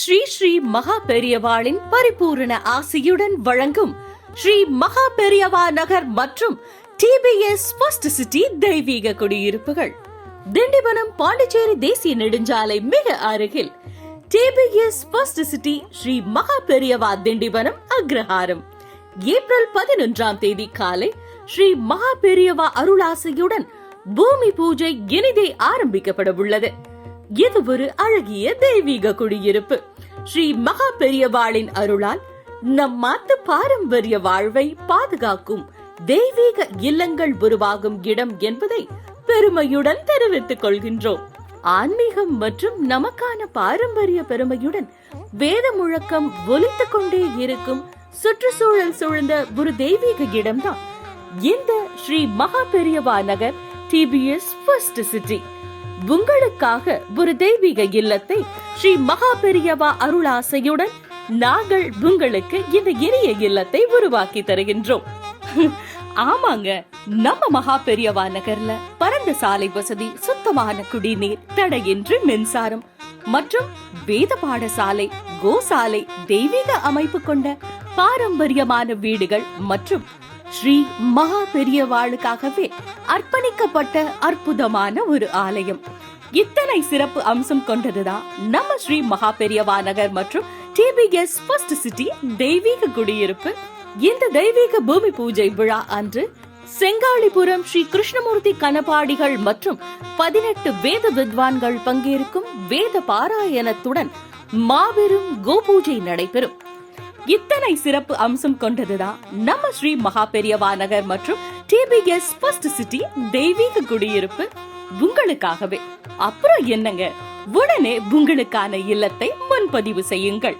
ஸ்ரீ ஸ்ரீ மகா பெரியவாளின் பரிபூரண ஆசியுடன் வழங்கும் ஸ்ரீ மகா பெரியவா நகர் மற்றும் டிபிஎஸ் ஃபர்ஸ்ட் சிட்டி தெய்வீக குடியிருப்புகள். திண்டிவனம் பாண்டிச்சேரி தேசிய நெடுஞ்சாலை மிக அருகில். டிபிஎஸ் ஃபர்ஸ்ட் சிட்டி ஸ்ரீ மகா பெரியவா திண்டிவனம் அக்ரஹாரம். ஏப்ரல் பதினொன்றாம் தேதி காலை ஸ்ரீ மகா பெரியவா அருளாசையுடன் பூமி பூஜை இனிதே ஆரம்பிக்கப்பட உள்ளது இது ஒரு அழகிய தெய்வீக குடியிருப்பு. ஸ்ரீ மகா பெரியவாளின் அருளால் நம் மாத்து பாரம்பரிய வாழ்வை பாதுகாக்கும் தெய்வீக இல்லங்கள் உருவாகும் இடம் என்பதை பெருமையுடன் தெரிவித்துக் கொள்கின்றோம். ஆன்மீகம் மற்றும் நமக்கான பாரம்பரிய பெருமையுடன் வேத முழக்கம் ஒலித்துக் கொண்டே இருக்கும் சுற்றுச்சூழல் சூழ்ந்த ஒரு தெய்வீக இடம்தான் இந்த ஸ்ரீ மகா பெரியவா நகர் டிபிஎஸ் ஃபர்ஸ்ட் சிட்டி உங்களுக்காக ஒரு தெய்வீக இல்லத்தை ஸ்ரீ மகா பெரியவா அருளாசையுடன் நாங்கள் உங்களுக்கு இந்த இனிய இல்லத்தை உருவாக்கி தருகின்றோம். ஆமாங்க நம்ம மகா பெரியவா நகர்ல பரந்த சாலை வசதி சுத்தமான குடிநீர் தடையின்றி மின்சாரம் மற்றும் வேத பாடசாலை கோசாலை தெய்வீக அமைப்பு கொண்ட பாரம்பரியமான வீடுகள் மற்றும் ஸ்ரீ மகா பெரியவாளுக்காகவே அர்ப்பணிக்கப்பட்ட அற்புதமான ஒரு ஆலயம். இத்தனை சிறப்பு அம்சம் கொண்டதுதான் நம்ம ஸ்ரீ மகா பெரியவா நகர் மற்றும் டிபிஎஸ் ஃபர்ஸ்ட் சிட்டி தெய்வீக குடியிருப்பு. இந்த தெய்வீக பூமி பூஜை விழா அன்று செங்காளிபுரம் ஸ்ரீ கிருஷ்ணமூர்த்தி கனபாடிகள் மற்றும் பதினெட்டு வேத வித்வான்கள் பங்கேற்கும் வேத பாராயணத்துடன் மாபெரும் கோபூஜை நடைபெறும். இத்தனை சிறப்பு அம்சம் கொண்டதுதான் நம்ம ஸ்ரீ மகா பெரியவா நகர் மற்றும் டிபிஎஸ் ஃபர்ஸ்ட் சிட்டி தெய்வீக குடியிருப்பு உங்களுக்காகவே. அப்புறம் என்னங்க? உடனே உங்களுக்கான இல்லத்தை முன்பதிவு செய்யுங்கள்.